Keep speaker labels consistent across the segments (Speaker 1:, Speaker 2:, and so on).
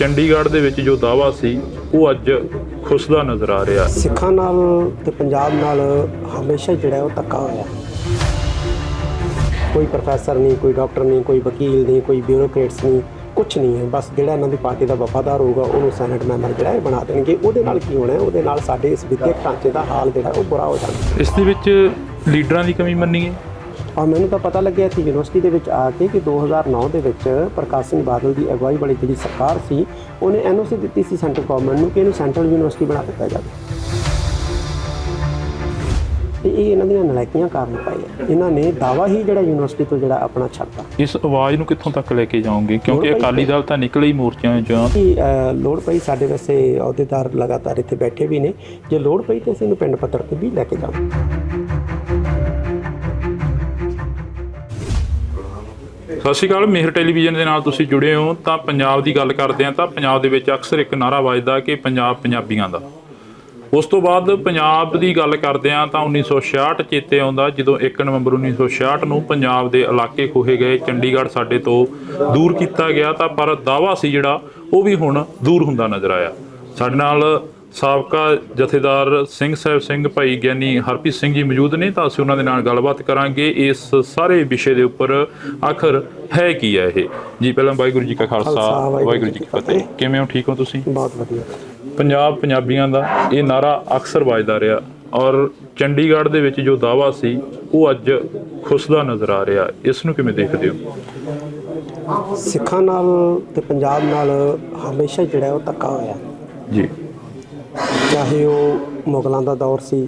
Speaker 1: ਚੰਡੀਗੜ੍ਹ ਦੇ ਵਿੱਚ ਜੋ ਦਾਵਾ ਸੀ ਉਹ ਅੱਜ ਖੁੱਸਦਾ ਨਜ਼ਰ ਆ ਰਿਹਾ
Speaker 2: ਸਿੱਖਾਂ ਨਾਲ ਤੇ ਪੰਜਾਬ ਨਾਲ ਹਮੇਸ਼ਾ ਹੀ ਜਿਹੜਾ ਹੈ ਉਹ ਧੱਕਾ ਹੋਇਆ ਕੋਈ ਪ੍ਰੋਫੈਸਰ ਨਹੀਂ ਕੋਈ ਡਾਕਟਰ ਨਹੀਂ ਕੋਈ ਵਕੀਲ ਨਹੀਂ ਕੋਈ ਬਿਊਰੋਕਰੇਟਸ ਨਹੀਂ ਕੁਝ ਨਹੀਂ ਹੈ। ਬਸ ਜਿਹੜਾ ਇਹਨਾਂ ਦੀ ਪਾਰਟੀ ਦਾ ਵਫਾਦਾਰ ਹੋਊਗਾ ਉਹਨੂੰ ਸੈਨੇਟ ਮੈਂਬਰ ਜਿਹੜਾ ਹੈ ਬਣਾ ਦੇਣਗੇ। ਉਹਦੇ ਨਾਲ ਕੀ ਹੋਣਾ ਹੈ? ਉਹਦੇ ਨਾਲ ਸਾਡੇ ਇਸ ਵਿਦਿਅਕ ਢਾਂਚੇ ਦਾ ਹਾਲ ਜਿਹੜਾ ਉਹ ਬੁਰਾ ਹੋ ਜਾਣਾ।
Speaker 1: ਇਸ ਦੇ ਵਿੱਚ ਲੀਡਰਾਂ ਦੀ ਕਮੀ ਮੰਨੀਏ?
Speaker 2: ਔਰ ਮੈਨੂੰ ਤਾਂ ਪਤਾ ਲੱਗਿਆ ਕਿ ਯੂਨੀਵਰਸਿਟੀ ਦੇ ਵਿੱਚ ਆ ਕੇ ਕਿ 2009 ਦੇ ਵਿੱਚ ਪ੍ਰਕਾਸ਼ ਸਿੰਘ ਬਾਦਲ ਦੀ ਅਗਵਾਈ ਵਾਲੀ ਜਿਹੜੀ ਸਰਕਾਰ ਸੀ ਉਹਨੇ ਐਨਓਸੀ ਦਿੱਤੀ ਸੀ ਸੈਂਟਰ ਗਵਰਨਮੈਂਟ ਨੂੰ ਕਿ ਇਹਨੂੰ ਸੈਂਟਰਲ ਯੂਨੀਵਰਸਿਟੀ ਬਣਾ ਦਿੱਤਾ ਜਾਵੇ। ਤੇ ਇਹ ਇਹਨਾਂ ਦੀਆਂ ਨਲਾਇਕੀਆਂ ਕਾਰਨ ਪਾਈ ਹੈ ਇਹਨਾਂ ਨੇ ਦਾਵਾ ਹੀ ਜਿਹੜਾ ਯੂਨੀਵਰਸਿਟੀ ਤੋਂ ਜਿਹੜਾ ਆਪਣਾ ਛੱਡਤਾ।
Speaker 1: ਇਸ ਆਵਾਜ਼ ਨੂੰ ਕਿੱਥੋਂ ਤੱਕ ਲੈ ਕੇ ਜਾਓਗੇ? ਕਿਉਂਕਿ ਅਕਾਲੀ ਦਲ ਤਾਂ ਨਿਕਲੇ ਹੀ ਮੋਰਚਿਆਂ 'ਚੋਂ।
Speaker 2: ਲੋੜ ਪਈ ਸਾਡੇ ਵੈਸੇ ਅਹੁਦੇਦਾਰ ਲਗਾਤਾਰ ਇੱਥੇ ਬੈਠੇ ਵੀ ਨੇ। ਜੇ ਲੋੜ ਪਈ ਤੇ ਅਸੀਂ ਇਹਨੂੰ ਪਿੰਡ ਪੱਧਰ ਤੇ ਵੀ ਲੈ ਕੇ ਜਾਵਾਂਗੇ।
Speaker 1: ਸਤਿ ਸ਼੍ਰੀ ਅਕਾਲ, ਮਿਹਰ ਟੈਲੀਵਿਜ਼ਨ ਦੇ ਨਾਲ ਤੁਸੀਂ ਜੁੜੇ ਹੋ। ਤਾਂ ਪੰਜਾਬ ਦੀ ਗੱਲ ਕਰਦੇ ਹਾਂ ਤਾਂ ਪੰਜਾਬ ਦੇ ਵਿੱਚ ਅਕਸਰ ਇੱਕ ਨਾਰਾ ਵੱਜਦਾ ਕਿ ਪੰਜਾਬ ਪੰਜਾਬੀਆਂ ਦਾ। ਉਸ ਤੋਂ ਬਾਅਦ ਪੰਜਾਬ ਦੀ ਗੱਲ ਕਰਦੇ ਹਾਂ ਤਾਂ 1966 ਚੇਤੇ ਆਉਂਦਾ, ਜਦੋਂ 1 ਨਵੰਬਰ 1966 ਨੂੰ ਪੰਜਾਬ ਦੇ ਇਲਾਕੇ ਖੋਹੇ ਗਏ। ਚੰਡੀਗੜ੍ਹ ਸਾਡੇ ਤੋਂ ਦੂਰ ਕੀਤਾ ਗਿਆ ਤਾਂ ਪਰ ਦਾਵਾ ਸੀ ਜਿਹੜਾ, ਉਹ ਵੀ ਹੁਣ ਦੂਰ ਹੁੰਦਾ ਨਜ਼ਰ ਆਇਆ। ਸਾਡੇ ਨਾਲ ਸਾਬਕਾ ਜਥੇਦਾਰ ਸਿੰਘ ਸਾਹਿਬ ਸਿੰਘ ਭਾਈ ਗਿਆਨੀ ਹਰਪ੍ਰੀਤ ਸਿੰਘ ਜੀ ਮੌਜੂਦ ਨੇ ਤਾਂ ਅਸੀਂ ਉਹਨਾਂ ਦੇ ਨਾਲ ਗੱਲਬਾਤ ਕਰਾਂਗੇ। ਇਸ ਸਾਰੇ ਵਿਸ਼ੇ ਦੇ ਉੱਪਰ ਆਖਰ ਹੈ ਕੀ ਹੈ ਇਹ? ਜੀ ਪਹਿਲਾਂ ਵਾਹਿਗੁਰੂ ਜੀ ਕਾ ਖਾਲਸਾ ਵਾਹਿਗੁਰੂ ਜੀ ਕੀ ਫਤਿਹ। ਕਿਵੇਂ ਹੋ? ਠੀਕ ਹੋ ਤੁਸੀਂ?
Speaker 2: ਬਹੁਤ ਵਧੀਆ।
Speaker 1: ਪੰਜਾਬ ਪੰਜਾਬੀਆਂ ਦਾ ਇਹ ਨਾਰਾ ਅਕਸਰ ਵੱਜਦਾ ਰਿਹਾ ਔਰ ਚੰਡੀਗੜ੍ਹ ਦੇ ਵਿੱਚ ਜੋ ਦਾਵਾ ਸੀ ਉਹ ਅੱਜ ਖੁੱਸਦਾ ਨਜ਼ਰ ਆ ਰਿਹਾ। ਇਸ ਨੂੰ ਕਿਵੇਂ ਦੇਖਦੇ ਹੋ?
Speaker 2: ਸਿੱਖਾਂ ਨਾਲ ਤੇ ਪੰਜਾਬ ਨਾਲ ਹਮੇਸ਼ਾ ਜਿਹੜਾ ਉਹ ਧੱਕਾ ਹੋਇਆ।
Speaker 1: ਜੀ।
Speaker 2: ਚਾਹੇ ਉਹ ਮੁਗਲਾਂ ਦਾ ਦੌਰ ਸੀ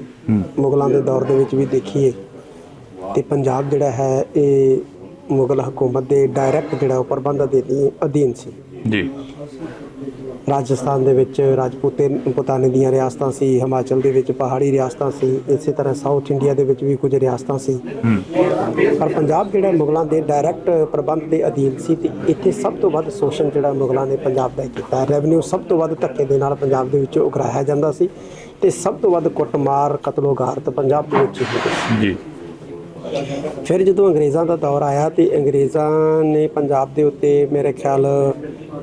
Speaker 2: ਮੁਗਲਾਂ ਦੇ ਦੌਰ ਦੇ ਵਿੱਚ ਵੀ ਦੇਖੀਏ ਤੇ ਪੰਜਾਬ ਜਿਹੜਾ ਹੈ ਇਹ ਮੁਗਲ ਹਕੂਮਤ ਦੇ ਡਾਇਰੈਕਟ ਜਿਹੜਾ ਉਹ ਪ੍ਰਬੰਧ ਦੇ ਅਧੀਨ ਸੀ।
Speaker 1: ਜੀ।
Speaker 2: ਰਾਜਸਥਾਨ ਦੇ ਵਿੱਚ ਰਾਜਪੂਤੇ ਪੁਤਾਨੇ ਦੀਆਂ ਰਿਆਸਤਾਂ ਸੀ ਹਿਮਾਚਲ ਦੇ ਵਿੱਚ ਪਹਾੜੀ ਰਿਆਸਤਾਂ ਸੀ ਇਸੇ ਤਰ੍ਹਾਂ ਸਾਊਥ ਇੰਡੀਆ ਦੇ ਵਿੱਚ ਵੀ ਕੁਝ ਰਿਆਸਤਾਂ ਸੀ। ਪਰ ਪੰਜਾਬ ਜਿਹੜਾ ਮੁਗਲਾਂ ਦੇ ਡਾਇਰੈਕਟ ਪ੍ਰਬੰਧ ਦੇ ਅਧੀਨ ਸੀ ਤੇ ਇੱਥੇ ਸਭ ਤੋਂ ਵੱਧ ਸ਼ੋਸ਼ਣ ਜਿਹੜਾ ਮੁਗਲਾਂ ਨੇ ਪੰਜਾਬ ਦਾ ਕੀਤਾ। ਰੈਵਨਿਊ ਸਭ ਤੋਂ ਵੱਧ ਧੱਕੇ ਦੇ ਨਾਲ ਪੰਜਾਬ ਦੇ ਵਿੱਚ ਉਗਰਾਇਆ ਜਾਂਦਾ ਸੀ ਤੇ ਸਭ ਤੋਂ ਵੱਧ ਕੁੱਟਮਾਰ ਕਤਲੋਗਾਰਤ ਪੰਜਾਬ ਦੇ ਵਿੱਚ ਹੁੰਦੀ ਸੀ
Speaker 1: ਜੀ।
Speaker 2: ਫਿਰ ਜਦੋਂ ਅੰਗਰੇਜ਼ਾਂ ਦਾ ਦੌਰ ਆਇਆ ਤੇ ਅੰਗਰੇਜ਼ਾਂ ਨੇ ਪੰਜਾਬ ਦੇ ਉੱਤੇ ਮੇਰੇ ਖਿਆਲ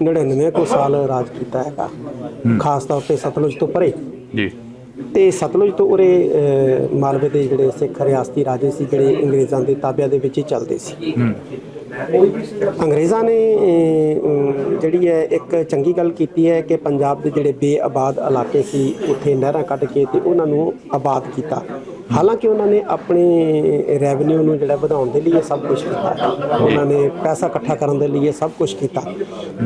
Speaker 2: 99 ਕੁ ਸਾਲ ਰਾਜ ਕੀਤਾ ਹੈਗਾ ਖਾਸ ਤੌਰ ਤੇ ਸਤਲੁਜ ਤੋਂ ਪਰੇ।
Speaker 1: ਜੀ।
Speaker 2: ਤੇ ਸਤਲੁਜ ਤੋਂ ਉਰੇ ਮਾਲਵੇ ਦੇ ਜਿਹੜੇ ਸਿੱਖ ਰਿਆਸਤੀ ਰਾਜੇ ਸੀ ਜਿਹੜੇ ਅੰਗਰੇਜ਼ਾਂ ਦੇ ਤਾਬਿਆਂ ਦੇ ਵਿੱਚ ਹੀ ਚੱਲਦੇ ਸੀ। ਅੰਗਰੇਜ਼ਾਂ ਨੇ ਜਿਹੜੀ ਹੈ ਇੱਕ ਚੰਗੀ ਗੱਲ ਕੀਤੀ ਹੈ ਕਿ ਪੰਜਾਬ ਦੇ ਜਿਹੜੇ ਬੇਆਬਾਦ ਇਲਾਕੇ ਸੀ ਉੱਥੇ ਨਹਿਰਾਂ ਕੱਢ ਕੇ ਤੇ ਉਹਨਾਂ ਨੂੰ ਆਬਾਦ ਕੀਤਾ। ਹਾਲਾਂਕਿ ਉਹਨਾਂ ਨੇ ਆਪਣੇ ਰੈਵਨਿਊ ਨੂੰ ਜਿਹੜਾ ਵਧਾਉਣ ਦੇ ਲਈ ਇਹ ਸਭ ਕੁਝ ਕੀਤਾ, ਉਹਨਾਂ ਨੇ ਪੈਸਾ ਇਕੱਠਾ ਕਰਨ ਦੇ ਲਈ ਇਹ ਸਭ ਕੁਝ ਕੀਤਾ।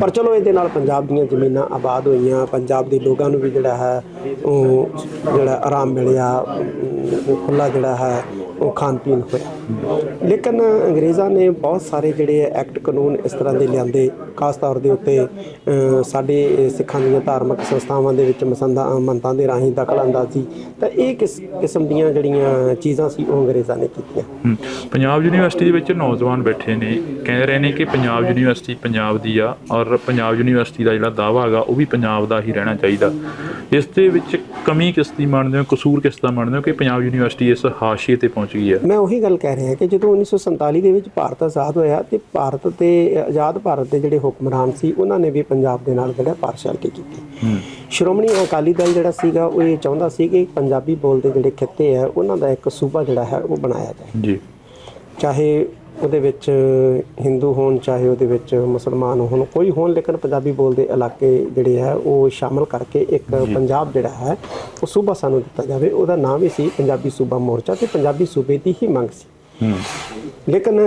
Speaker 2: ਪਰ ਚਲੋ ਇਹਦੇ ਨਾਲ ਪੰਜਾਬ ਦੀਆਂ ਜ਼ਮੀਨਾਂ ਆਬਾਦ ਹੋਈਆਂ, ਪੰਜਾਬ ਦੇ ਲੋਕਾਂ ਨੂੰ ਵੀ ਜਿਹੜਾ ਹੈ, ਉਹ ਜਿਹੜਾ ਆਰਾਮ ਮਿਲਿਆ ਖੁੱਲਾ ਜਿਹੜਾ ਹੈ ਉਹ ਖਾਣ ਪੀਣ ਹੋਇਆ। ਲੇਕਿਨ ਅੰਗਰੇਜ਼ਾਂ ਨੇ ਬਹੁਤ ਸਾਰੇ ਜਿਹੜੇ ਐਕਟ ਕਾਨੂੰਨ ਇਸ ਤਰ੍ਹਾਂ ਦੇ ਲਿਆਂਦੇ, ਖਾਸ ਤੌਰ ਦੇ ਉੱਤੇ ਸਾਡੇ ਸਿੱਖਾਂ ਦੀਆਂ ਧਾਰਮਿਕ ਸੰਸਥਾਵਾਂ ਦੇ ਵਿੱਚ ਮਸੰਦਾਂ ਮੰਤਾਂ ਦੇ ਰਾਹੀਂ ਦਖਲ ਅੰਦਾਜ਼ੀ ਤਾਂ ਇਹ ਕਿਸ ਕਿਸਮ ਦੀਆਂ ਜਿਹੜੀਆਂ ਚੀਜ਼ਾਂ ਸੀ ਉਹ ਅੰਗਰੇਜ਼ਾਂ ਨੇ ਕੀਤੀਆਂ।
Speaker 1: ਪੰਜਾਬ ਯੂਨੀਵਰਸਿਟੀ ਦੇ ਵਿੱਚ ਨੌਜਵਾਨ ਬੈਠੇ ਨੇ। ਕਹਿ ਰਹੇ ਨੇ ਕਿ ਪੰਜਾਬ ਯੂਨੀਵਰਸਿਟੀ ਪੰਜਾਬ ਦੀ ਆ ਔਰ ਪੰਜਾਬ ਯੂਨੀਵਰਸਿਟੀ ਦਾ ਜਿਹੜਾ ਦਾਵਾ ਹੈਗਾ, ਉਹ ਵੀ ਪੰਜਾਬ ਦਾ ਹੀ ਰਹਿਣਾ ਚਾਹੀਦਾ। ਇਸ ਦੇ ਵਿੱਚ ਕਮੀ ਕਿਸ ਦੀ ਮੰਨਦੇ ਹੋ? ਕਸੂਰ ਕਿਸ ਦਾ ਮੰਨਦੇ ਹੋ ਕਿ ਪੰਜਾਬ ਯੂਨੀਵਰਸਿਟੀ ਇਸ ਹਾਸ਼ੀਏ ਤੇ ਪਹੁੰਚ ਗਈ ਹੈ
Speaker 2: ਮੈਂ ਉਹੀ ਗੱਲ ਕਹਿ ਰਿਹਾ ਕਿ ਜਦੋਂ 1947 ਦੇ ਵਿੱਚ ਭਾਰਤ ਆਜ਼ਾਦ ਹੋਇਆ ਤੇ ਭਾਰਤ ਤੇ ਆਜ਼ਾਦ ਭਾਰਤ ਦੇ ਜਿਹੜੇ ਹੁਕਮਰਾਨ ਸੀ ਉਹਨਾਂ ਨੇ ਵੀ ਪੰਜਾਬ ਦੇ ਨਾਲ ਜਿਹੜਾ ਪਾਰਸ਼ੈਲਿਟੀ ਕੀਤੀ। ਸ਼੍ਰੋਮਣੀ ਅਕਾਲੀ ਦਲ ਜਿਹੜਾ ਸੀਗਾ ਉਹ ਇਹ ਚਾਹੁੰਦਾ ਸੀ ਕਿ ਪੰਜਾਬੀ ਬੋਲਦੇ ਜਿਹੜੇ ਖਿੱਤੇ ਆ ਉਹਨਾਂ ਦਾ ਇੱਕ ਸੂਬਾ ਜਿਹੜਾ ਹੈ ਉਹ ਬਣਾਇਆ ਜਾਏ।
Speaker 1: ਜੀ।
Speaker 2: ਚਾਹੇ ਉਹਦੇ ਵਿੱਚ ਹਿੰਦੂ ਹੋਣ ਚਾਹੇ ਉਹਦੇ ਵਿੱਚ ਮੁਸਲਮਾਨ ਹੋਣ ਕੋਈ ਹੋਣ ਲੇਕਿਨ ਪੰਜਾਬੀ ਬੋਲਦੇ ਇਲਾਕੇ ਜਿਹੜੇ ਹੈ ਉਹ ਸ਼ਾਮਲ ਕਰਕੇ ਇੱਕ ਪੰਜਾਬ ਜਿਹੜਾ ਹੈ ਉਹ ਸੂਬਾ ਸਾਨੂੰ ਦਿੱਤਾ ਜਾਵੇ। ਉਹਦਾ ਨਾਮ ਹੀ ਸੀ ਪੰਜਾਬੀ ਸੂਬਾ ਮੋਰਚਾ ਤੇ ਪੰਜਾਬੀ ਸੂਬੇ ਦੀ ਹੀ ਮੰਗ ਸੀ। ਲੇਕਿਨ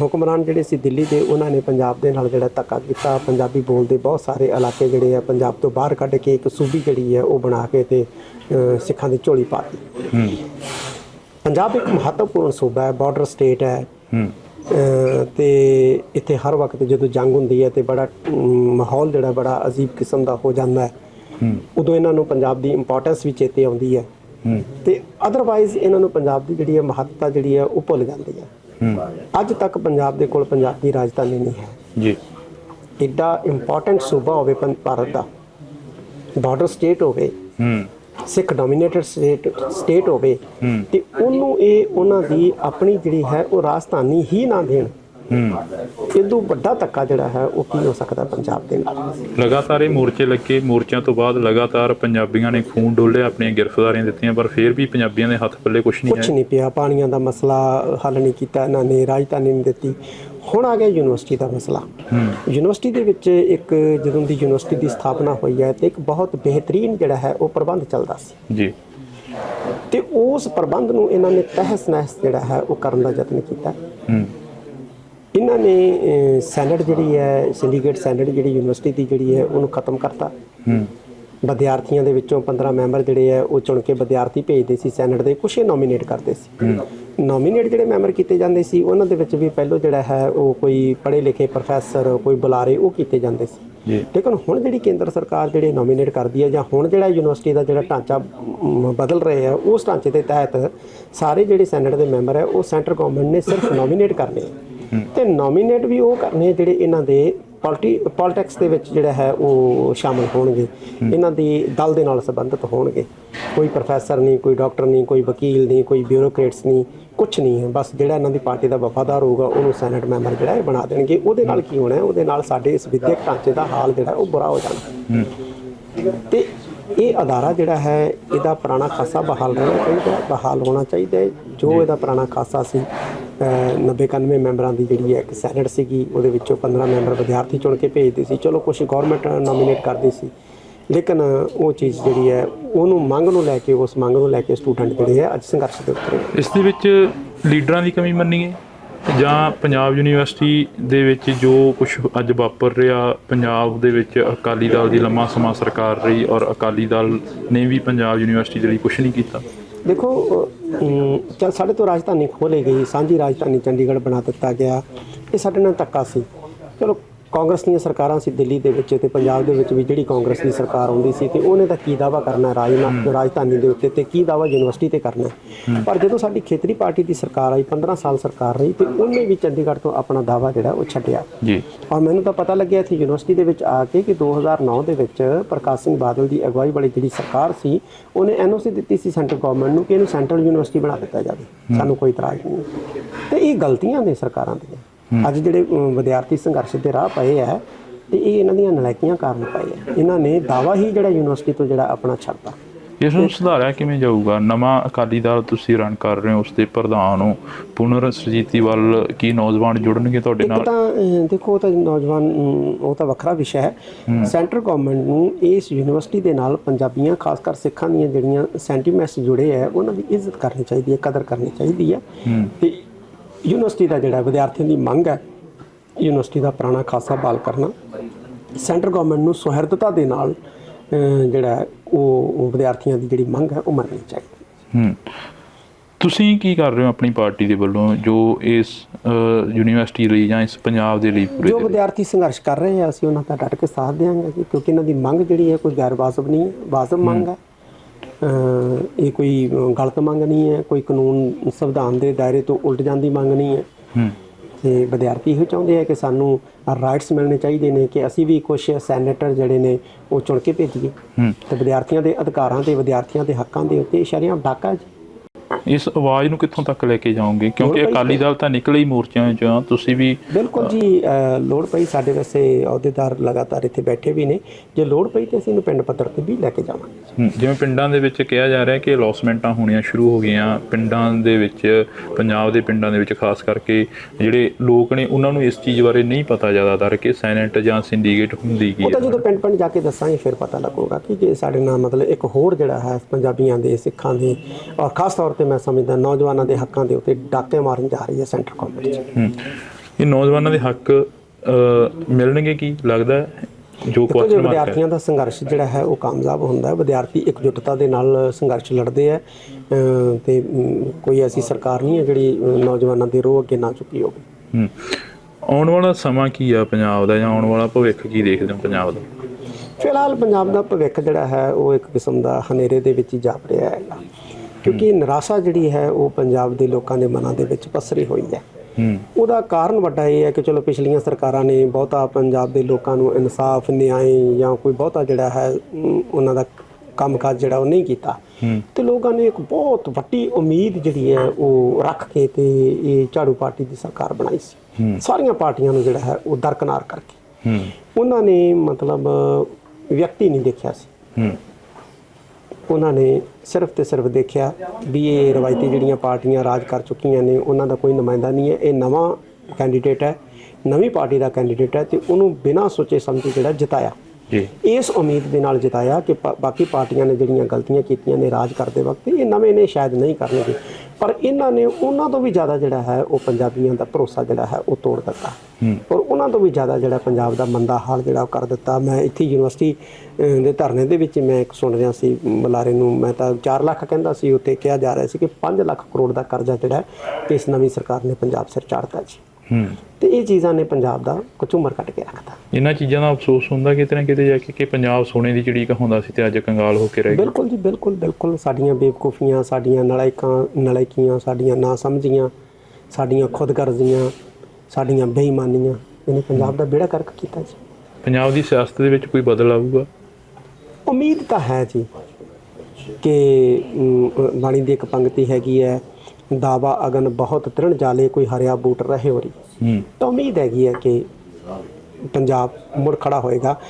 Speaker 2: ਹੁਕਮਰਾਨ ਜਿਹੜੇ ਸੀ ਦਿੱਲੀ ਦੇ ਉਹਨਾਂ ਨੇ ਪੰਜਾਬ ਦੇ ਨਾਲ ਜਿਹੜਾ ਧੱਕਾ ਕੀਤਾ। ਪੰਜਾਬੀ ਬੋਲਦੇ ਬਹੁਤ ਸਾਰੇ ਇਲਾਕੇ ਜਿਹੜੇ ਆ ਪੰਜਾਬ ਤੋਂ ਬਾਹਰ ਕੱਢ ਕੇ ਇੱਕ ਸੂਬੀ ਜਿਹੜੀ ਹੈ ਉਹ ਬਣਾ ਕੇ ਤੇ ਸਿੱਖਾਂ ਦੀ ਝੋਲੀ ਪਾਤੀ ਪੰਜਾਬ ਇੱਕ ਮਹੱਤਵਪੂਰਨ ਸੂਬਾ ਹੈ ਬਾਰਡਰ ਸਟੇਟ ਹੈ।
Speaker 1: ਹੂੰ।
Speaker 2: ਤੇ ਇੱਥੇ ਹਰ ਵਕਤ ਜਦੋਂ ਜੰਗ ਹੁੰਦੀ ਹੈ ਤੇ ਬੜਾ ਮਾਹੌਲ ਜਿਹੜਾ ਬੜਾ ਅਜੀਬ ਕਿਸਮ ਦਾ ਹੋ ਜਾਂਦਾ ਹੈ। ਉਦੋਂ ਇਹਨਾਂ ਨੂੰ ਪੰਜਾਬ ਦੀ ਇੰਪੋਰਟੈਂਸ ਵੀ ਚੇਤੇ ਆਉਂਦੀ ਹੈ। ਤੇ ਅਦਰਵਾਈਜ਼ ਇਹਨਾਂ ਨੂੰ ਪੰਜਾਬ ਦੀ ਜਿਹੜੀ ਹੈ ਮਹੱਤਤਾ ਜਿਹੜੀ ਹੈ ਉਹ ਭੁੱਲ ਜਾਂਦੀ ਹੈ। ਅੱਜ ਤੱਕ ਪੰਜਾਬ ਦੇ ਕੋਲ ਪੰਜਾਬ ਦੀ ਰਾਜਧਾਨੀ ਨਹੀਂ ਹੈ।
Speaker 1: ਜੀ।
Speaker 2: ਇੱਡਾ ਇੰਪੋਰਟੈਂਟ ਸੂਬਾ ਹੋਵੇ ਭਾਰਤ ਦਾ। ਬਾਰਡਰ ਸਟੇਟ ਹੋਵੇ।
Speaker 1: ਹੂੰ।
Speaker 2: ਸਿੱਖ ਡੋਮੀਨੇਟਡ ਸਟੇਟ ਸਟੇਟ ਹੋਵੇ ਤੇ ਉਹਨੂੰ ਇਹ ਉਹਨਾਂ ਦੀ ਆਪਣੀ ਜਿਹੜੀ ਹੈ ਉਹ ਰਾਜਧਾਨੀ ਹੀ ਨਾ ਦੇਣ।
Speaker 1: ਹੂੰ।
Speaker 2: ਇਦੋਂ ਵੱਡਾ ਧੱਕਾ ਜਿਹੜਾ ਹੈ ਉਹ ਕੀ ਹੋ ਸਕਦਾ ਪੰਜਾਬ ਦੇ ਨਾਲ?
Speaker 1: ਲਗਾਤਾਰ ਇਹ ਮੋਰਚੇ ਲੱਗੇ ਮੋਰਚਿਆਂ ਤੋਂ ਬਾਅਦ ਲਗਾਤਾਰ ਪੰਜਾਬੀਆਂ ਨੇ ਖੂਨ ਡੋਲਿਆ ਆਪਣੀਆਂ ਗ੍ਰਿਫਤਾਰੀਆਂ ਦਿੱਤੀਆਂ ਪਰ ਫਿਰ ਵੀ ਪੰਜਾਬੀਆਂ ਦੇ ਹੱਥ ਪੱਲੇ ਕੁਝ ਨਹੀਂ
Speaker 2: ਕੁਝ
Speaker 1: ਹੈ
Speaker 2: ਨਹੀਂ ਪਿਆ ਪਾਣੀਆਂ ਦਾ ਮਸਲਾ ਹੱਲ ਨਹੀਂ ਕੀਤਾ ਇਹਨਾਂ ਨੇ ਰਾਜਧਾਨੀ ਨਹੀਂ ਦਿੱਤੀ। ਹੁਣ ਆ ਗਿਆ ਯੂਨੀਵਰਸਿਟੀ ਦਾ ਮਸਲਾ। ਯੂਨੀਵਰਸਿਟੀ ਦੇ ਵਿੱਚ ਇੱਕ ਜਦੋਂ ਦੀ ਯੂਨੀਵਰਸਿਟੀ ਦੀ ਸਥਾਪਨਾ ਹੋਈ ਹੈ ਤੇ ਇੱਕ ਬਹੁਤ ਬਿਹਤਰੀਨ ਜਿਹੜਾ ਹੈ ਉਹ ਪ੍ਰਬੰਧ ਚੱਲਦਾ ਸੀ।
Speaker 1: ਜੀ।
Speaker 2: ਤੇ ਉਸ ਪ੍ਰਬੰਧ ਨੂੰ ਇਹਨਾਂ ਨੇ ਤਹਿਸ ਨਹਿਸ ਜਿਹੜਾ ਹੈ ਉਹ ਕਰਨ ਦਾ ਯਤਨ ਕੀਤਾ। ਇਹਨਾਂ ਨੇ ਸੈਨੇਟ ਜਿਹੜੀ ਹੈ ਸਿੰਡੀਕੇਟ ਸੈਨੇਟ ਜਿਹੜੀ ਯੂਨੀਵਰਸਿਟੀ ਦੀ ਜਿਹੜੀ ਹੈ ਉਹਨੂੰ ਖਤਮ ਕਰਤਾ। ਵਿਦਿਆਰਥੀਆਂ ਦੇ ਵਿੱਚੋਂ 15 ਮੈਂਬਰ ਜਿਹੜੇ ਆ ਉਹ ਚੁਣ ਕੇ ਵਿਦਿਆਰਥੀ ਭੇਜਦੇ ਸੀ ਸੈਨੇਟ ਦੇ ਕੁਛ ਨੋਮੀਨੇਟ ਕਰਦੇ ਸੀ। ਨੋਮੀਨੇਟ ਜਿਹੜੇ ਮੈਂਬਰ ਕੀਤੇ ਜਾਂਦੇ ਸੀ ਉਹਨਾਂ ਦੇ ਵਿੱਚ ਵੀ ਪਹਿਲੋਂ ਜਿਹੜਾ ਹੈ ਉਹ ਕੋਈ ਪੜ੍ਹੇ ਲਿਖੇ ਪ੍ਰੋਫੈਸਰ ਕੋਈ ਬੁਲਾਰੇ ਉਹ ਕੀਤੇ ਜਾਂਦੇ ਸੀ।
Speaker 1: ਜੀ।
Speaker 2: ਲੇਕਿਨ ਹੁਣ ਜਿਹੜੀ ਕੇਂਦਰ ਸਰਕਾਰ ਜਿਹੜੇ ਨੋਮੀਨੇਟ ਕਰਦੀ ਹੈ ਜਾਂ ਹੁਣ ਜਿਹੜਾ ਯੂਨੀਵਰਸਿਟੀ ਦਾ ਜਿਹੜਾ ਢਾਂਚਾ ਬਦਲ ਰਹੇ ਆ ਉਸ ਢਾਂਚੇ ਦੇ ਤਹਿਤ ਸਾਰੇ ਜਿਹੜੇ ਸੈਨੇਟ ਦੇ ਮੈਂਬਰ ਹੈ ਉਹ ਸੈਂਟਰ ਗਵਰਨਮੈਂਟ ਨੇ ਸਿਰਫ ਨੋਮੀਨੇਟ ਕਰਨੇ ਤੇ ਨੋਮੀਨੇਟ ਵੀ ਉਹ ਕਰਨੇ ਜਿਹੜੇ ਇਹਨਾਂ ਦੇ ਪੋਲਿਟੀ ਪੋਲਿਟਿਕਸ ਦੇ ਵਿੱਚ ਜਿਹੜਾ ਹੈ ਉਹ ਸ਼ਾਮਲ ਹੋਣਗੇ। ਇਹਨਾਂ ਦੀ ਦਲ ਦੇ ਨਾਲ ਸੰਬੰਧਿਤ ਹੋਣਗੇ। ਕੋਈ ਪ੍ਰੋਫੈਸਰ ਨਹੀਂ ਕੋਈ ਡਾਕਟਰ ਨਹੀਂ ਕੋਈ ਵਕੀਲ ਨਹੀਂ ਕੋਈ ਬਿਊਰੋਕਰੇਟਸ ਨਹੀਂ ਕੁਝ ਨਹੀਂ ਹੈ। ਬਸ ਜਿਹੜਾ ਇਹਨਾਂ ਦੀ ਪਾਰਟੀ ਦਾ ਵਫਾਦਾਰ ਹੋਊਗਾ ਉਹਨੂੰ ਸੈਨੇਟ ਮੈਂਬਰ ਜਿਹੜਾ ਹੈ ਬਣਾ ਦੇਣਗੇ। ਉਹਦੇ ਨਾਲ ਕੀ ਹੋਣਾ ਹੈ? ਉਹਦੇ ਨਾਲ ਸਾਡੇ ਇਸ ਵਿਦਿਅਕ ਢਾਂਚੇ ਦਾ ਹਾਲ ਜਿਹੜਾ ਉਹ ਬੁਰਾ ਹੋ ਜਾਣਾ। ਤੇ ਇਹ ਅਦਾਰਾ ਜਿਹੜਾ ਹੈ ਇਹਦਾ ਪੁਰਾਣਾ ਖਾਸਾ ਬਹਾਲ ਰਹਿਣਾ ਚਾਹੀਦਾ ਬਹਾਲ ਹੋਣਾ ਚਾਹੀਦਾ। ਜੋ ਇਹਦਾ ਪੁਰਾਣਾ ਖਾਸਾ ਸੀ 90 91 ਮੈਂਬਰਾਂ ਦੀ ਜਿਹੜੀ ਹੈ ਇੱਕ ਸੈਨੇਟ ਸੀਗੀ ਉਹਦੇ ਵਿੱਚੋਂ 15 ਮੈਂਬਰ ਵਿਦਿਆਰਥੀ ਚੁਣ ਕੇ ਭੇਜਦੇ ਸੀ। ਚਲੋ ਕੁਝ ਗਵਰਨਮੈਂਟ ਨੋਮੀਨੇਟ ਕਰਦੀ ਸੀ। ਲੇਕਿਨ ਉਹ ਚੀਜ਼ ਜਿਹੜੀ ਹੈ ਉਹਨੂੰ ਮੰਗ ਨੂੰ ਲੈ ਕੇ ਉਸ ਮੰਗ ਨੂੰ ਲੈ ਕੇ ਸਟੂਡੈਂਟ ਜਿਹੜੇ ਹੈ ਅੱਜ ਸੰਘਰਸ਼ ਦੇ ਉੱਤੇ ਨੇ।
Speaker 1: ਇਸ ਦੇ ਵਿੱਚ ਲੀਡਰਾਂ ਦੀ ਕਮੀ ਮੰਨੀਏ? ਜਾਂ ਪੰਜਾਬ ਯੂਨੀਵਰਸਿਟੀ ਦੇ ਵਿੱਚ ਜੋ ਕੁਝ ਅੱਜ ਵਾਪਰ ਰਿਹਾ ਪੰਜਾਬ ਦੇ ਵਿੱਚ ਅਕਾਲੀ ਦਲ ਦੀ ਲੰਮਾ ਸਮਾਂ ਸਰਕਾਰ ਰਹੀ ਔਰ ਅਕਾਲੀ ਦਲ ਨੇ ਵੀ ਪੰਜਾਬ ਯੂਨੀਵਰਸਿਟੀ ਦੇ ਲਈ ਕੁਝ ਨਹੀਂ ਕੀਤਾ?
Speaker 2: ਦੇਖੋ ਅਮ, ਚੱਲ ਸਾਡੇ ਤੋਂ ਰਾਜਧਾਨੀ ਖੋਲੇ ਗਈ ਸਾਂਝੀ ਰਾਜਧਾਨੀ ਚੰਡੀਗੜ੍ਹ ਬਣਾ ਦਿੱਤਾ ਗਿਆ। ਇਹ ਸਾਡੇ ਨਾਲ ਧੱਕਾ ਸੀ। ਚਲੋ ਕਾਂਗਰਸ ਦੀਆਂ ਸਰਕਾਰਾਂ ਸੀ ਦਿੱਲੀ ਦੇ ਵਿੱਚ ਤੇ ਪੰਜਾਬ ਦੇ ਵਿੱਚ ਵੀ ਜਿਹੜੀ ਕਾਂਗਰਸ ਦੀ ਸਰਕਾਰ ਆਉਂਦੀ ਸੀ ਤੇ ਉਹਨੇ ਤਾਂ ਕੀ ਦਾਵਾ ਕਰਨਾ ਰਾਜਧਾਨੀ ਦੇ ਉੱਤੇ ਤੇ ਕੀ ਦਾਵਾ ਯੂਨੀਵਰਸਿਟੀ ਤੇ ਕਰਨਾ। ਪਰ ਜਦੋਂ ਸਾਡੀ ਖੇਤਰੀ ਪਾਰਟੀ ਦੀ ਸਰਕਾਰ ਆਈ 15 ਸਾਲ ਸਰਕਾਰ ਰਹੀ ਤੇ ਉਹਨੇ ਵੀ ਚੰਡੀਗੜ੍ਹ ਤੋਂ ਆਪਣਾ ਦਾਵਾ ਜਿਹੜਾ ਉਹ ਛੱਡਿਆ।
Speaker 1: ਜੀ।
Speaker 2: ਔਰ ਮੈਨੂੰ ਤਾਂ ਪਤਾ ਲੱਗਿਆ ਇੱਥੇ ਯੂਨੀਵਰਸਿਟੀ ਦੇ ਵਿੱਚ ਆ ਕੇ ਕਿ 2009 ਦੇ ਵਿੱਚ ਪ੍ਰਕਾਸ਼ ਸਿੰਘ ਬਾਦਲ ਦੀ ਅਗਵਾਈ ਵਾਲੀ ਜਿਹੜੀ ਸਰਕਾਰ ਸੀ ਉਹਨੇ ਐਨਓਸੀ ਦਿੱਤੀ ਸੀ ਸੈਂਟਰ ਗਵਰਨਮੈਂਟ ਨੂੰ ਕਿ ਇਹਨੂੰ ਸੈਂਟਰਲ ਯੂਨੀਵਰਸਿਟੀ ਬਣਾ ਦਿੱਤਾ ਜਾਵੇ। ਸਾਨੂੰ ਕੋਈ ਇਤਰਾਜ਼ ਨਹੀਂ। ਤੇ ਇਹ ਗਲਤੀਆਂ ਨੇ ਸਰਕਾਰਾਂ ਦੀਆਂ। ਅੱਜ ਜਿਹੜੇ ਵਿਦਿਆਰਥੀ ਸੰਘਰਸ਼ ਦੇ ਰਾਹ ਪਏ ਆ ਤੇ ਇਹ ਇਹਨਾਂ ਦੀਆਂ ਨਲਾਇਕੀਆਂ ਕਾਰਨ ਪਏ ਆ। ਇਹਨਾਂ ਨੇ ਦਾਵਾ ਹੀ ਜਿਹੜਾ ਯੂਨੀਵਰਸਿਟੀ ਤੋਂ ਜਿਹੜਾ ਆਪਣਾ ਛੱਡਤਾ।
Speaker 1: ਇਸ ਨੂੰ ਸੁਧਾਰਿਆ ਕਿਵੇਂ ਜਾਊਗਾ? ਨਵਾਂ ਅਕਾਲੀ ਦਲ ਤੁਸੀਂ ਰਨ ਕਰ ਰਹੇ ਹੋ ਉਸ ਦੇ ਪ੍ਰਧਾਨ ਨੂੰ ਪੁਨਰ ਸੁਰਜੀਤੀ ਵੱਲ ਕੀ ਨੌਜਵਾਨ ਜੁੜਨਗੇ ਤੁਹਾਡੇ ਨਾਲ?
Speaker 2: ਤਾਂ ਦੇਖੋ ਤਾਂ ਨੌਜਵਾਨ ਉਹ ਤਾਂ ਵੱਖਰਾ ਵਿਸ਼ਾ ਹੈ। ਸੈਂਟਰ ਗਵਰਨਮੈਂਟ ਨੂੰ ਇਸ ਯੂਨੀਵਰਸਿਟੀ ਦੇ ਨਾਲ ਪੰਜਾਬੀਆਂ ਖਾਸ ਕਰ ਸਿੱਖਾਂ ਦੀਆਂ ਜਿਹੜੀਆਂ ਸੈਂਟੀਮੈਂਟਸ ਜੁੜੇ ਹੈ ਉਹਨਾਂ ਦੀ ਇੱਜ਼ਤ ਕਰਨੀ ਚਾਹੀਦੀ ਹੈ ਕਦਰ ਕਰਨੀ ਚਾਹੀਦੀ ਹੈ। ਤੇ ਯੂਨੀਵਰਸਿਟੀ ਦਾ ਜਿਹੜਾ ਵਿਦਿਆਰਥੀਆਂ ਦੀ ਮੰਗ ਹੈ ਯੂਨੀਵਰਸਿਟੀ ਦਾ ਪੁਰਾਣਾ ਖਾਸਾ ਬਹਾਲ ਕਰਨਾ ਸੈਂਟਰ ਗਵਰਨਮੈਂਟ ਨੂੰ ਸੁਹਿਰਦਤਾ ਦੇ ਨਾਲ ਜਿਹੜਾ ਉਹ ਵਿਦਿਆਰਥੀਆਂ ਦੀ ਜਿਹੜੀ ਮੰਗ ਹੈ ਉਹ ਮੰਨਣੀ ਚਾਹੀਦੀ ਹੈ।
Speaker 1: ਤੁਸੀਂ ਕੀ ਕਰ ਰਹੇ ਹੋ ਆਪਣੀ ਪਾਰਟੀ ਦੇ ਵੱਲੋਂ ਜੋ ਇਸ ਯੂਨੀਵਰਸਿਟੀ ਲਈ ਜਾਂ ਇਸ ਪੰਜਾਬ ਦੇ ਲਈ ਪੂਰੇ
Speaker 2: ਜੋ? ਵਿਦਿਆਰਥੀ ਸੰਘਰਸ਼ ਕਰ ਰਹੇ ਆ ਅਸੀਂ ਉਹਨਾਂ ਦਾ ਡਟ ਕੇ ਸਾਥ ਦੇਵਾਂਗੇ ਕਿਉਂਕਿ ਇਹਨਾਂ ਦੀ ਮੰਗ ਜਿਹੜੀ ਹੈ ਕੋਈ ਗੈਰ ਵਾਜਬ ਨਹੀਂ ਹੈ। ਵਾਜਬ ਮੰਗ ਹੈ। ਇਹ ਕੋਈ ਗਲਤ ਮੰਗ ਨਹੀਂ ਹੈ ਕੋਈ ਕਾਨੂੰਨ ਸੰਵਿਧਾਨ ਦੇ ਦਾਇਰੇ ਤੋਂ ਉਲਟ ਜਾਂਦੀ ਮੰਗ ਨਹੀਂ ਹੈ।
Speaker 1: ਹੂੰ।
Speaker 2: ਤੇ ਵਿਦਿਆਰਥੀ ਇਹੋ ਚਾਹੁੰਦੇ ਆ ਕਿ ਸਾਨੂੰ ਰਾਈਟਸ ਮਿਲਣੇ ਚਾਹੀਦੇ ਨੇ ਕਿ ਅਸੀਂ ਵੀ ਕੁਝ ਸੈਨੇਟਰ ਜਿਹੜੇ ਨੇ ਉਹ ਚੁਣ ਕੇ ਭੇਜੀਏ। ਤੇ ਵਿਦਿਆਰਥੀਆਂ ਦੇ ਅਧਿਕਾਰਾਂ ਤੇ ਵਿਦਿਆਰਥੀਆਂ ਦੇ ਹੱਕਾਂ ਦੇ ਉੱਤੇ ਇਸ਼ਾਰਿਆਂ ਡਾਕਾ ਜੀ।
Speaker 1: ਇਸ ਆਵਾਜ਼ ਨੂੰ ਕਿੱਥੋਂ ਤੱਕ ਲੈ ਕੇ ਜਾਓਗੇ? ਕਿਉਂਕਿ ਅਕਾਲੀ ਦਲ ਤਾਂ ਨਿਕਲੇ ਹੀ ਮੋਰਚਿਆਂ ਚੋਂ ਤੁਸੀਂ ਵੀ
Speaker 2: ਬਿਲਕੁਲ ਜੀ ਲੋੜ ਪਈ ਸਾਡੇ ਵੈਸੇ ਅਹੁਦੇਦਾਰ ਲਗਾਤਾਰ ਇੱਥੇ ਬੈਠੇ ਵੀ ਨੇ। ਜੇ ਲੋੜ ਪਈ ਤੇ ਅਸੀਂ ਇਹਨੂੰ ਪਿੰਡ ਪੱਧਰ ਤੇ ਵੀ ਲੈ ਕੇ ਜਾਵਾਂਗੇ।
Speaker 1: ਜਿਵੇਂ ਪਿੰਡਾਂ ਦੇ ਵਿੱਚ ਕਿਹਾ ਜਾ ਰਿਹਾ ਕਿ ਅਲੌਸਮੈਂਟਾਂ ਹੋਣੀਆਂ ਸ਼ੁਰੂ ਹੋ ਗਈਆਂ। ਪਿੰਡਾਂ ਦੇ ਵਿੱਚ ਪੰਜਾਬ ਦੇ ਪਿੰਡਾਂ ਦੇ ਵਿੱਚ ਖਾਸ ਕਰਕੇ ਜਿਹੜੇ ਲੋਕ ਨੇ ਉਹਨਾਂ ਨੂੰ ਇਸ ਚੀਜ਼ ਬਾਰੇ ਨਹੀਂ ਪਤਾ ਜ਼ਿਆਦਾਤਰ ਕਿ ਸੈਨੇਟ ਜਾਂ ਸਿੰਡੀਕੇਟ ਹੁੰਦੀ ਕੀ
Speaker 2: ਉਹ ਤਾਂ
Speaker 1: ਹੈ।
Speaker 2: ਜਦੋਂ ਪਿੰਡ ਪਿੰਡ ਜਾ ਕੇ ਦੱਸਾਂਗੇ ਫਿਰ ਪਤਾ ਲੱਗੂਗਾ ਕਿ ਜੇ ਸਾਡੇ ਨਾਲ ਮਤਲਬ ਇੱਕ ਹੋਰ ਜਿਹੜਾ ਹੈ ਪੰਜਾਬੀਆਂ ਦੇ ਸਿੱਖਾਂ ਦੇ ਔਰ ਖਾਸ ਤੌਰ ਤੇ ਮੈਂ ਸਮਝਦਾ ਨੌਜਵਾਨਾਂ ਦੇ ਹੱਕਾਂ ਦੇ ਉੱਤੇ ਡਾਕੇ ਮਾਰਨ ਜਾ ਰਹੀ ਹੈ ਸੈਂਟਰ ਗਵਰਨਮੈਂਟ
Speaker 1: ਇਹ ਨੌਜਵਾਨਾਂ ਦੇ ਹੱਕ ਮਿਲਣਗੇ ਕੀ? ਲੱਗਦਾ? ਜੋ ਕੁਐਸਚਨ ਮਾਰਕ ਹੈ।
Speaker 2: ਵਿਦਿਆਰਥੀਆਂ ਦਾ ਸੰਘਰਸ਼ ਜਿਹੜਾ ਹੈ ਉਹ ਕਾਮਯਾਬ ਹੁੰਦਾ ਹੈ। ਵਿਦਿਆਰਥੀ ਇਕਜੁੱਟਤਾ ਦੇ ਨਾਲ ਸੰਘਰਸ਼ ਲੜਦੇ ਅਹ ਤੇ ਕੋਈ ਐਸੀ ਸਰਕਾਰ ਨਹੀਂ ਹੈ ਜਿਹੜੀ ਨੌਜਵਾਨਾਂ ਦੇ ਰੋਹ ਅੱਗੇ ਨਾ ਚੁੱਕੀ ਹੋਵੇ।
Speaker 1: ਹੂੰ। ਆਉਣ ਵਾਲਾ ਸਮਾਂ ਕੀ ਆ ਪੰਜਾਬ ਦਾ ਜਾਂ ਆਉਣ ਵਾਲਾ ਭਵਿੱਖ ਕੀ ਦੇਖਦੇ ਹੋ ਪੰਜਾਬ ਦਾ?
Speaker 2: ਫਿਲਹਾਲ ਪੰਜਾਬ ਦਾ ਭਵਿੱਖ ਜਿਹੜਾ ਹੈ ਉਹ ਇੱਕ ਕਿਸਮ ਦਾ ਹਨੇਰੇ ਦੇ ਵਿੱਚ ਹੀ ਜਾਪ ਰਿਹਾ ਹੈ। ਕਿਉਂਕਿ ਨਿਰਾਸ਼ਾ ਜਿਹੜੀ ਹੈ ਉਹ ਪੰਜਾਬ ਦੇ ਲੋਕਾਂ ਦੇ ਮਨਾਂ ਦੇ ਵਿੱਚ ਪਸਰੀ ਹੋਈ ਹੈ। ਉਹਦਾ ਕਾਰਨ ਵੱਡਾ ਇਹ ਹੈ ਕਿ ਚਲੋ ਪਿਛਲੀਆਂ ਸਰਕਾਰਾਂ ਨੇ ਬਹੁਤਾ ਪੰਜਾਬ ਦੇ ਲੋਕਾਂ ਨੂੰ ਇਨਸਾਫ ਨਿਆਂ ਜਾਂ ਕੋਈ ਬਹੁਤਾ ਜਿਹੜਾ ਹੈ ਉਹਨਾਂ ਦਾ ਕੰਮਕਾਜ ਜਿਹੜਾ ਉਹ ਨਹੀਂ ਕੀਤਾ। ਤੇ ਲੋਕਾਂ ਨੇ ਇੱਕ ਬਹੁਤ ਵੱਡੀ ਉਮੀਦ ਜਿਹੜੀ ਹੈ ਉਹ ਰੱਖ ਕੇ ਤੇ ਇਹ ਝਾੜੂ ਪਾਰਟੀ ਦੀ ਸਰਕਾਰ ਬਣਾਈ ਸੀ। ਸਾਰੀਆਂ ਪਾਰਟੀਆਂ ਨੂੰ ਜਿਹੜਾ ਹੈ ਉਹ ਦਰਕਨਾਰ ਕਰਕੇ। ਉਹਨਾਂ ਨੇ ਮਤਲਬ ਵਿਅਕਤੀ ਨਹੀਂ ਦੇਖਿਆ ਸੀ। ਉਹਨਾਂ ਨੇ ਸਿਰਫ ਤੇ ਸਿਰਫ ਦੇਖਿਆ ਵੀ ਇਹ ਰਵਾਇਤੀ ਜਿਹੜੀਆਂ ਪਾਰਟੀਆਂ ਰਾਜ ਕਰ ਚੁੱਕੀਆਂ ਨੇ ਉਹਨਾਂ ਦਾ ਕੋਈ ਨੁਮਾਇੰਦਾ ਨਹੀਂ ਹੈ। ਇਹ ਨਵਾਂ ਕੈਂਡੀਡੇਟ ਹੈ ਨਵੀਂ ਪਾਰਟੀ ਦਾ ਕੈਂਡੀਡੇਟ ਹੈ ਤੇ ਉਹਨੂੰ ਬਿਨਾਂ ਸੋਚੇ ਸਮਝੇ ਜਿਹੜਾ ਜਿਤਾਇਆ।
Speaker 1: ਜੀ।
Speaker 2: ਇਸ ਉਮੀਦ ਦੇ ਨਾਲ ਜਿਤਾਇਆ ਕਿ ਬਾਕੀ ਪਾਰਟੀਆਂ ਨੇ ਜਿਹੜੀਆਂ ਗਲਤੀਆਂ ਕੀਤੀਆਂ ਨੇ ਰਾਜ ਕਰਦੇ ਵਕਤ ਇਹ ਨਵੇਂ ਨੇ ਸ਼ਾਇਦ ਨਹੀਂ ਕਰਨਗੇ। ਪਰ ਇਹਨਾਂ ਨੇ ਉਹਨਾਂ ਤੋਂ ਵੀ ਜ਼ਿਆਦਾ ਜਿਹੜਾ ਹੈ ਉਹ ਪੰਜਾਬੀਆਂ ਦਾ ਭਰੋਸਾ ਜਿਹੜਾ ਹੈ ਉਹ ਤੋੜ ਦਿੱਤਾ। ਔਰ ਉਹਨਾਂ ਤੋਂ ਵੀ ਜ਼ਿਆਦਾ ਜਿਹੜਾ ਪੰਜਾਬ ਦਾ ਮੰਦਾ ਹਾਲ ਜਿਹੜਾ ਉਹ ਕਰ ਦਿੱਤਾ। ਮੈਂ ਇੱਥੇ ਯੂਨੀਵਰਸਿਟੀ ਦੇ ਧਰਨੇ ਦੇ ਵਿੱਚ ਮੈਂ ਇੱਕ ਸੁਣ ਰਿਹਾ ਸੀ ਬੁਲਾਰੇ ਨੂੰ। ਮੈਂ ਤਾਂ 4 ਲੱਖ ਕਹਿੰਦਾ ਸੀ ਉੱਤੇ ਕਿਹਾ ਜਾ ਰਿਹਾ ਸੀ ਕਿ 5 ਲੱਖ ਕਰੋੜ ਦਾ ਕਰਜ਼ਾ ਜਿਹੜਾ ਹੈ ਇਸ ਨਵੀਂ ਸਰਕਾਰ ਨੇ ਪੰਜਾਬ ਸਿਰ ਚਾੜਤਾ ਜੀ।
Speaker 1: ਹੂੰ।
Speaker 2: ਤੇ ਇਹ ਚੀਜ਼ਾਂ ਨੇ ਪੰਜਾਬ ਦਾ ਕਚੂਮਰ ਕੱਟ ਕੇ ਰੱਖਤਾ।
Speaker 1: ਇਹਨਾਂ ਚੀਜ਼ਾਂ ਦਾ ਅਫਸੋਸ ਹੁੰਦਾ ਕਿਤੇ ਨਾ ਕਿਤੇ ਜਾ ਕੇ ਕਿ ਪੰਜਾਬ ਸੋਨੇ ਦੀ ਚਿੜੀ ਕਹਾਉਂਦਾ ਸੀ ਤੇ ਅੱਜ ਕੰਗਾਲ ਹੋ ਕੇ ਰਹਿ ਗਿਆ।
Speaker 2: ਬਿਲਕੁਲ ਜੀ ਬਿਲਕੁਲ ਬਿਲਕੁਲ। ਸਾਡੀਆਂ ਬੇਵਕੂਫੀਆਂ ਸਾਡੀਆਂ ਨਲਾਇਕਾਂ ਨਲਾਇਕੀਆਂ ਸਾਡੀਆਂ ਨਾ ਸਮਝੀਆਂ ਸਾਡੀਆਂ ਖੁਦਗਰਜ਼ੀਆਂ ਸਾਡੀਆਂ ਬੇਈਮਾਨੀਆਂ ਇਹਨੇ ਪੰਜਾਬ ਦਾ ਬੇੜਾ ਕਰਕ ਕੀਤਾ ਜੀ।
Speaker 1: ਪੰਜਾਬ ਦੀ ਸਿਆਸਤ ਦੇ ਵਿੱਚ ਕੋਈ ਬਦਲ ਆਊਗਾ?
Speaker 2: ਉਮੀਦ ਤਾਂ ਹੈ ਜੀ ਕਿ ਬਾਣੀ ਦੀ ਇੱਕ ਪੰਕਤੀ ਹੈਗੀ ਹੈ ਦਾਵਾ ਅਗਨ ਬਹੁਤ ਤ੍ਰਿਣ ਜਾਲੇ ਕੋਈ ਹਰਿਆ ਬੂਟ ਰਹੇ ਹੋਰੀ।
Speaker 1: ਹੂੰ।
Speaker 2: ਤਾਂ ਉਮੀਦ ਹੈਗੀ ਹੈ ਕਿ ਪੰਜਾਬ ਮੁੜ ਖੜਾ ਹੋਏਗਾ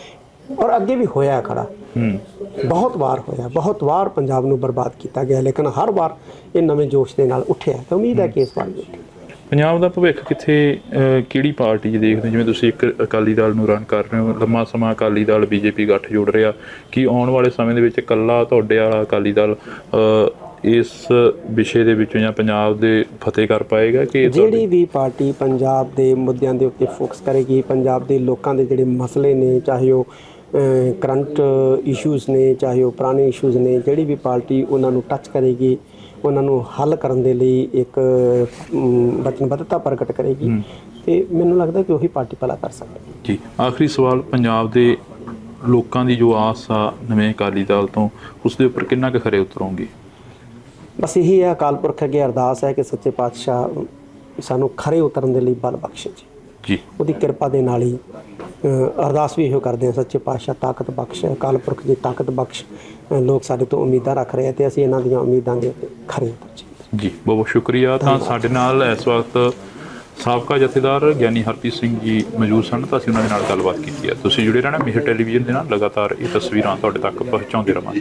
Speaker 2: ਔਰ ਅੱਗੇ ਵੀ ਹੋਇਆ ਖੜਾ।
Speaker 1: ਹੂੰ।
Speaker 2: ਬਹੁਤ ਵਾਰ ਹੋਇਆ ਬਹੁਤ ਵਾਰ ਪੰਜਾਬ ਨੂੰ ਬਰਬਾਦ ਕੀਤਾ ਗਿਆ ਲੇਕਿਨ ਹਰ ਵਾਰ ਇਹ ਨਵੇਂ ਜੋਸ਼ ਦੇ ਨਾਲ ਉੱਠਿਆ ਤੇ ਉਮੀਦ ਹੈ ਕਿ ਇਸ ਵਾਰ ਵੀ
Speaker 1: ਪੰਜਾਬ ਦਾ ਭਵਿੱਖ ਕਿੱਥੇ ਕਿਹੜੀ ਪਾਰਟੀ 'ਚ ਦੇਖਦੇ? ਜਿਵੇਂ ਤੁਸੀਂ ਇੱਕ ਅਕਾਲੀ ਦਲ ਨੂੰ ਰਨ ਕਰ ਰਹੇ ਹੋ ਲੰਮਾ ਸਮਾਂ ਅਕਾਲੀ ਦਲ ਬੀਜੇਪੀ ਗੱਠ ਜੋੜ ਰਿਹਾ ਕੀ ਆਉਣ ਵਾਲੇ ਸਮੇਂ ਦੇ ਵਿੱਚ ਇਕੱਲਾ ਤੁਹਾਡੇ ਵਾਲਾ ਅਕਾਲੀ ਦਲ ਇਸ ਵਿਸ਼ੇ ਦੇ ਵਿੱਚ ਜਾਂ ਪੰਜਾਬ ਦੇ ਫਤਿਹ ਕਰ ਪਾਏਗਾ ਕਿ
Speaker 2: ਜਿਹੜੀ ਵੀ ਪਾਰਟੀ ਪੰਜਾਬ ਦੇ ਮੁੱਦਿਆਂ ਦੇ ਉੱਤੇ ਫੋਕਸ ਕਰੇਗੀ ਪੰਜਾਬ ਦੇ ਲੋਕਾਂ ਦੇ ਜਿਹੜੇ ਮਸਲੇ ਨੇ ਚਾਹੇ ਉਹ ਕਰੰਟ ਇਸ਼ੂਜ਼ ਨੇ ਚਾਹੇ ਉਹ ਪੁਰਾਣੇ ਇਸ਼ੂਜ਼ ਨੇ ਜਿਹੜੀ ਵੀ ਪਾਰਟੀ ਉਹਨਾਂ ਨੂੰ ਟੱਚ ਕਰੇਗੀ ਉਹਨਾਂ ਨੂੰ ਹੱਲ ਕਰਨ ਦੇ ਲਈ ਇੱਕ ਵਚਨਬੱਧਤਾ ਪ੍ਰਗਟ ਕਰੇਗੀ ਤੇ ਮੈਨੂੰ ਲੱਗਦਾ ਕਿ ਉਹੀ ਪਾਰਟੀ ਭਲਾ ਕਰ ਸਕਦੀ ਹੈ।
Speaker 1: ਜੀ ਆਖਰੀ ਸਵਾਲ ਪੰਜਾਬ ਦੇ ਲੋਕਾਂ ਦੀ ਜੋ ਆਸ ਆ ਨਵੇਂ ਅਕਾਲੀ ਦਲ ਤੋਂ ਉਸ ਦੇ ਉੱਪਰ ਕਿੰਨਾ ਕੁ ਖਰੇ ਉਤਰੋਗੇ?
Speaker 2: ਬਸ ਇਹੀ ਹੈ ਅਕਾਲ ਪੁਰਖ ਅੱਗੇ ਅਰਦਾਸ ਹੈ ਕਿ ਸੱਚੇ ਪਾਤਸ਼ਾਹ ਸਾਨੂੰ ਖਰੇ ਉਤਰਨ ਦੇ ਲਈ ਬਲ ਬਖਸ਼ੇ ਜੀ।
Speaker 1: ਜੀ।
Speaker 2: ਉਹਦੀ ਕਿਰਪਾ ਦੇ ਨਾਲ ਹੀ ਅਰਦਾਸ ਵੀ ਇਹੋ ਕਰਦੇ ਹਾਂ ਸੱਚੇ ਪਾਤਸ਼ਾਹ ਤਾਕਤ ਬਖਸ਼ ਅਕਾਲ ਪੁਰਖ ਜੀ ਤਾਕਤ ਬਖਸ਼ ਲੋਕ ਸਾਡੇ ਤੋਂ ਉਮੀਦਾਂ ਰੱਖ ਰਹੇ ਆ ਤੇ ਅਸੀਂ ਇਹਨਾਂ ਦੀਆਂ ਉਮੀਦਾਂ ਦੇ ਖਰੇ ਉਤਰ ਜੀ।
Speaker 1: ਜੀ ਬਹੁਤ ਬਹੁਤ ਸ਼ੁਕਰੀਆ। ਤਾਂ ਸਾਡੇ ਨਾਲ ਇਸ ਵਕਤ ਸਾਬਕਾ ਜਥੇਦਾਰ ਗਿਆਨੀ ਹਰਪ੍ਰੀਤ ਸਿੰਘ ਜੀ ਮੌਜੂਦ ਸਨ ਤਾਂ ਅਸੀਂ ਉਹਨਾਂ ਦੇ ਨਾਲ ਗੱਲਬਾਤ ਕੀਤੀ ਹੈ। ਤੁਸੀਂ ਜੁੜੇ ਰਹਿਣਾ ਮੇਹਰ ਟੈਲੀਵਿਜ਼ਨ ਦੇ ਨਾਲ ਲਗਾਤਾਰ ਇਹ ਤਸਵੀਰਾਂ ਤੁਹਾਡੇ ਤੱਕ ਪਹੁੰਚਾਉਂਦੇ ਰਵਾਂਗੇ।